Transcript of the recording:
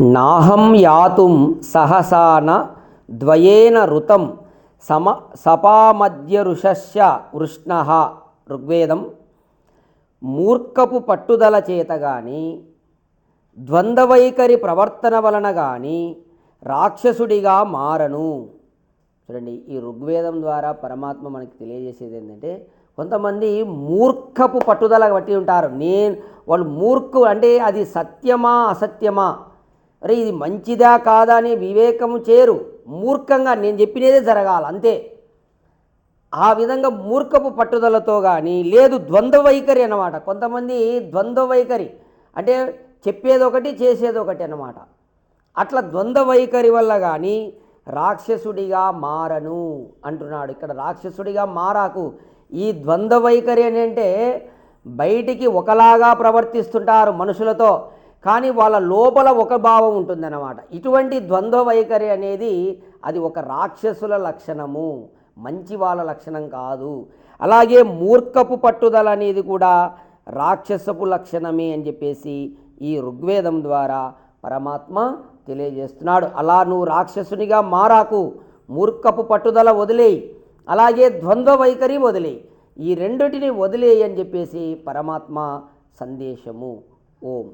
నాహం యాతుం సహసాన ద్వయేన ఋతం సమ సపామధ్య ఋషస్య వృష్ణ ఋగ్వేదం. మూర్ఖపు పట్టుదల చేత గాని ద్వంద్వవైఖరి ప్రవర్తన వలన గాని రాక్షసుడిగా మారను. చూడండి ఈ ఋగ్వేదం ద్వారా పరమాత్మ మనకి తెలియజేసేది ఏంటంటే కొంతమంది మూర్ఖపు పట్టుదల బట్టి ఉంటారు. నేను వాళ్ళు మూర్ఖు అంటే అది సత్యమా అసత్యమా? అరే ఇది మంచిదా కాదా అనే వివేకము చేరు. మూర్ఖంగా నేను చెప్పినదే జరగాలి అంతే. ఆ విధంగా మూర్ఖపు పట్టుదలతో కానీ లేదు ద్వంద్వ వైఖరి అన్నమాట. కొంతమంది ద్వంద్వ వైఖరి అంటే చెప్పేది ఒకటి చేసేది ఒకటి అన్నమాట. అట్లా ద్వంద్వ వైఖరి వల్ల కానీ రాక్షసుడిగా మారను అంటున్నాడు. ఇక్కడ రాక్షసుడిగా మారాకు. ఈ ద్వంద్వ వైఖరి అని అంటే బయటికి ఒకలాగా ప్రవర్తిస్తుంటారు మనుషులతో. కానీ వాళ్ళ లోపల ఒక భావం ఉంటుందన్నమాట. ఇటువంటి ద్వంద్వ వైఖరి అనేది అది ఒక రాక్షసుల లక్షణము. మంచి వాళ్ళ లక్షణం కాదు. అలాగే మూర్ఖపు పట్టుదల అనేది కూడా రాక్షసపు లక్షణమే అని చెప్పేసి ఈ ఋగ్వేదం ద్వారా పరమాత్మ తెలియజేస్తున్నాడు. అలా నువ్వు రాక్షసునిగా మారాకు. మూర్ఖపు పట్టుదల వదిలేయి. అలాగే ద్వంద్వ వైఖరి వదిలేయి. ఈ రెండిటిని వదిలేయి అని చెప్పేసి పరమాత్మ సందేశము. ఓం.